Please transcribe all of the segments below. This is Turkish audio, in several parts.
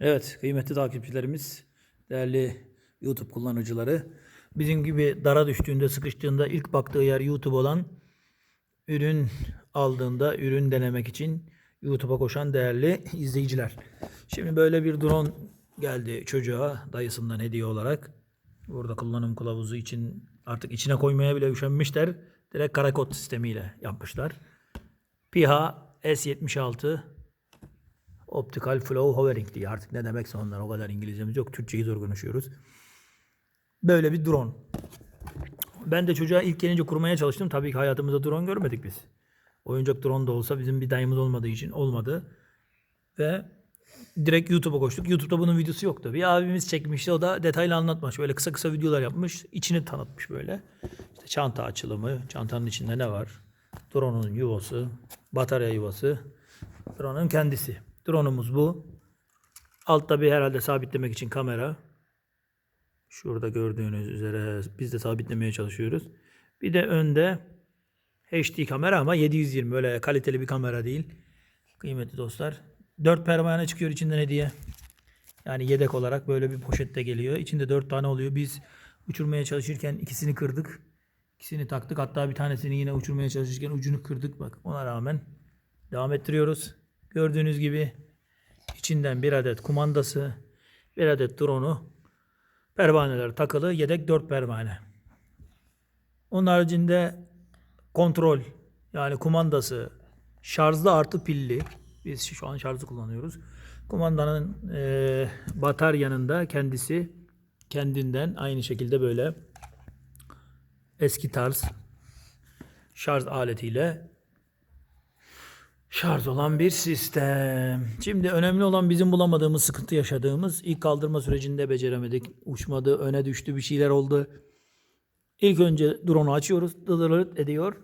Evet, kıymetli takipçilerimiz, değerli YouTube kullanıcıları. Bizim gibi dara düştüğünde, sıkıştığında ilk baktığı yer YouTube olan ürün aldığında ürün denemek için YouTube'a koşan değerli izleyiciler. Şimdi böyle bir drone geldi çocuğa dayısından hediye olarak. Burada kullanım kılavuzu için artık içine koymaya bile üşenmişler. Direkt karakod sistemiyle yapmışlar. PIHA S76 Optical Flow Hovering diye artık ne demekse onlar o kadar İngilizcemiz yok. Türkçeyi zor konuşuyoruz. Böyle bir drone. Ben de çocuğa ilk gelince kurmaya çalıştım. Tabii ki hayatımızda drone görmedik biz. Oyuncak drone da olsa bizim bir dayımız olmadığı için olmadı. Ve direkt YouTube'a koştuk. YouTube'da bunun videosu yoktu. Bir abimiz çekmişti. O da detaylı anlatmış. Böyle kısa kısa videolar yapmış. İçini tanıtmış böyle. İşte çanta açılımı, çantanın içinde ne var? Drone'un yuvası, batarya yuvası, drone'un kendisi. Drone'umuz bu. Altta bir herhalde sabitlemek için kamera. Şurada gördüğünüz üzere biz de sabitlemeye çalışıyoruz. Bir de önde HD kamera ama 720 öyle kaliteli bir kamera değil. Kıymetli dostlar. 4 pervane çıkıyor içinden hediye. Yani yedek olarak böyle bir poşette geliyor. İçinde 4 tane oluyor. Biz uçurmaya çalışırken ikisini kırdık. İkisini taktık. Hatta bir tanesini yine uçurmaya çalışırken ucunu kırdık. Bak ona rağmen devam ettiriyoruz. Gördüğünüz gibi içinden bir adet kumandası, bir adet drone'u, pervaneler takılı, yedek 4 pervane. Onun haricinde kontrol yani kumandası şarjlı artı pilli. Biz şu an şarjı kullanıyoruz. Kumandanın eee bataryanın da kendisi kendinden aynı şekilde böyle eski tarz şarj aletiyle şarj olan bir sistem. Şimdi önemli olan bizim bulamadığımız, sıkıntı yaşadığımız ilk kaldırma sürecinde beceremedik. Uçmadı, öne düştü, bir şeyler oldu. İlk önce drone'u açıyoruz. Dılırt ediyor.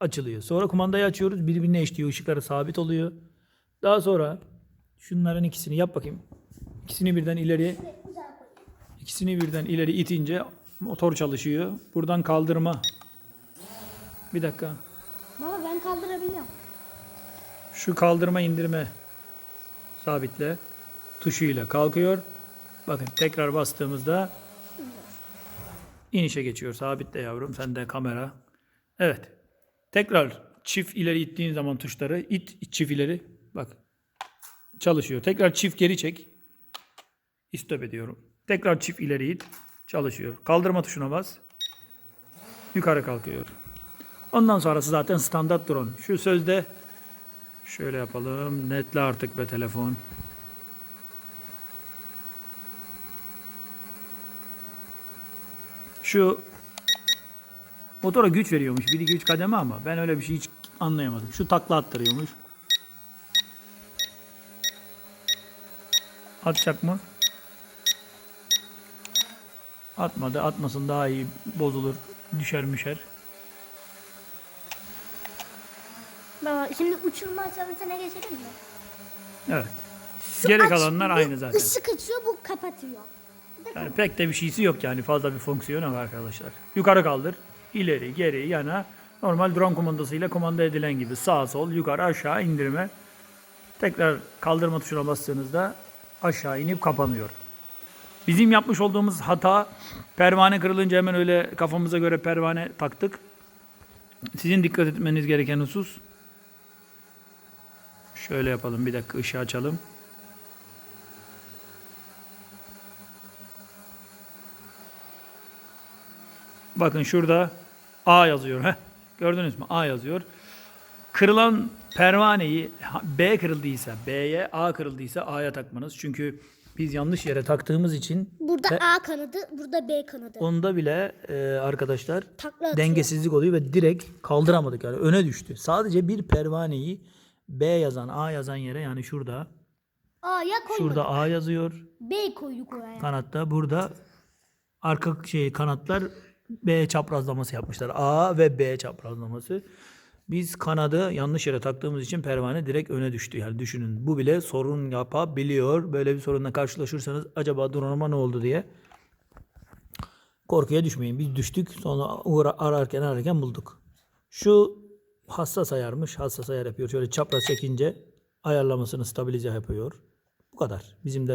Açılıyor. Sonra kumandayı açıyoruz. Birbirine eşliyor. ışıkları sabit oluyor. Daha sonra şunların ikisini yap bakayım. İkisini birden ileri ikisini birden ileri itince motor çalışıyor. Buradan kaldırma. Bir dakika. Baba ben kaldırabiliyorum. Şu kaldırma indirme sabitle tuşuyla kalkıyor. Bakın tekrar bastığımızda inişe geçiyor. Sabitle yavrum. Sen de kamera. Evet. Tekrar çift ileri ittiğin zaman tuşları it, çift ileri. Bak. Çalışıyor. Tekrar çift geri çek. İstop ediyorum. Tekrar çift ileri it. Çalışıyor. Kaldırma tuşuna bas. Yukarı kalkıyor. Ondan sonrası zaten standart drone. Şu sözde şöyle yapalım. Netle artık be telefon. Şu motora güç veriyormuş. 1 2 3 kademe ama ben öyle bir şey hiç anlayamadım. Şu takla attırıyormuş. Atacak mı? Atmadı. Atmasın daha iyi bozulur. Düşer müşer. Baba şimdi uçurma çalışana geçelim mi? Evet. Şu Geri aç- kalanlar bu aynı zaten. Işık açıyor bu kapatıyor. Yani pek de bir şeysi yok yani fazla bir fonksiyon yok arkadaşlar. Yukarı kaldır, ileri, geri, yana. Normal drone kumandasıyla kumanda edilen gibi sağ sol, yukarı aşağı indirme. Tekrar kaldırma tuşuna bastığınızda aşağı inip kapanıyor. Bizim yapmış olduğumuz hata pervane kırılınca hemen öyle kafamıza göre pervane taktık. Sizin dikkat etmeniz gereken husus şöyle yapalım bir dakika ışığı açalım. Bakın şurada A yazıyor. Heh, gördünüz mü? A yazıyor. Kırılan pervaneyi B kırıldıysa B'ye, A kırıldıysa A'ya takmanız. Çünkü biz yanlış yere taktığımız için Burada A kanadı, burada B kanadı. onda bile e, arkadaşlar dengesizlik oluyor ve direkt kaldıramadık yani öne düştü. Sadece bir pervaneyi B yazan, A yazan yere yani şurada, A'ya koymadık. şurada A yazıyor. B koyduk oraya. kanatta burada arka şey kanatlar B çaprazlaması yapmışlar. A ve B çaprazlaması. Biz kanadı yanlış yere taktığımız için pervane direkt öne düştü. Yani düşünün bu bile sorun yapabiliyor. Böyle bir sorunla karşılaşırsanız acaba drone'uma ne oldu diye korkuya düşmeyin. Biz düştük sonra uğra ararken ararken bulduk. Şu hassas ayarmış. Hassas ayar yapıyor. Şöyle çapraz çekince ayarlamasını stabilize yapıyor. Bu kadar. Bizim de